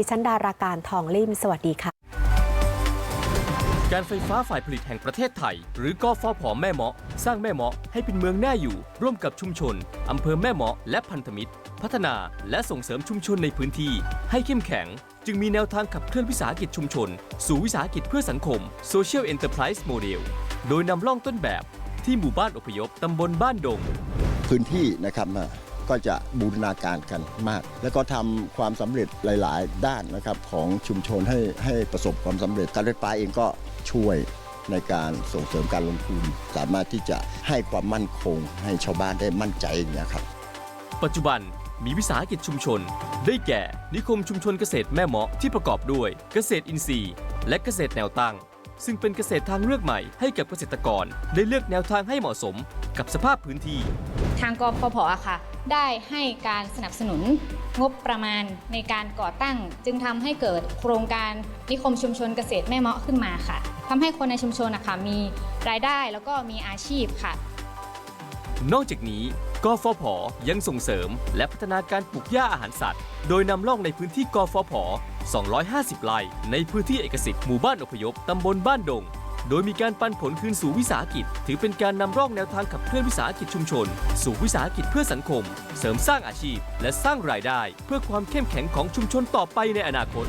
ดิฉันดาราการทองลิ่ม สวัสดีค่ะ การไฟฟ้าฝ่ายผลิตแห่งประเทศไทย หรือกฟผแม่เมาะ สร้างแม่เมาะให้เป็นเมืองน่าอยู่ ร่วมกับชุมชนอำเภอแม่เมาะและพันธมิตร พัฒนาและส่งเสริมชุมชนในพื้นที่ ให้เข้มแข็ง จึงมีแนวทางขับเคลื่อนวิสาหกิจชุมชน สู่วิสาหกิจเพื่อสังคม Social Enterprise Model โดยนำร่องต้นแบบที่หมู่บ้านอพยพตำบลบ้านดงพื้นที่นะครับอะ ก็จะบูรณาการกันมาก แล้วก็ทำความสำเร็จหลาย ๆ ด้านนะครับของชุมชนให้ให้ประสบความสำเร็จการรถไฟเองก็ช่วยในการส่งเสริมการลงทุน สามารถที่จะให้ความมั่นคง ให้ชาวบ้านได้มั่นใจอย่างเงี้ครับ ปัจจุบันมีวิสาหกิจชุมชน ได้แก่ นิคมชุมชนเกษตรแม่เมาะที่ประกอบด้วยเกษตรอินทรีย์ และเกษตรแนวตั้ง ซึ่งเป็นเกษตรทางเลือกใหม่ให้กับเกษตรกร ได้เลือกแนวทางให้เหมาะสมกับสภาพพื้นที่ ทางกพพอะค่ะ ได้ให้การสนับสนุนงบประมาณในการก่อตั้ง จึงทำให้เกิดโครงการนิคมชุมชนเกษตรแม่เมาะขึ้นมาค่ะทำให้คนในชุมชนนะคะมีรายได้แล้วก็มีอาชีพค่ะ นอกจากนี้กฟผยังส่งเสริมและพัฒนาการปลูกหญ้าอาหารสัตว์ โดยนำร่องในพื้นที่กฟผ250 ไร่ในพื้นที่เอกสิทธิ์หมู่บ้านอพยพตำบลบ้านดง โดยมีการปันผลคืนสู่วิสาหกิจ ถือเป็นการนำร่องแนวทางขับเคลื่อนวิสาหกิจชุมชน สู่วิสาหกิจเพื่อสังคม เสริมสร้างอาชีพ และสร้างรายได้ เพื่อความเข้มแข็งของชุมชนต่อไปในอนาคต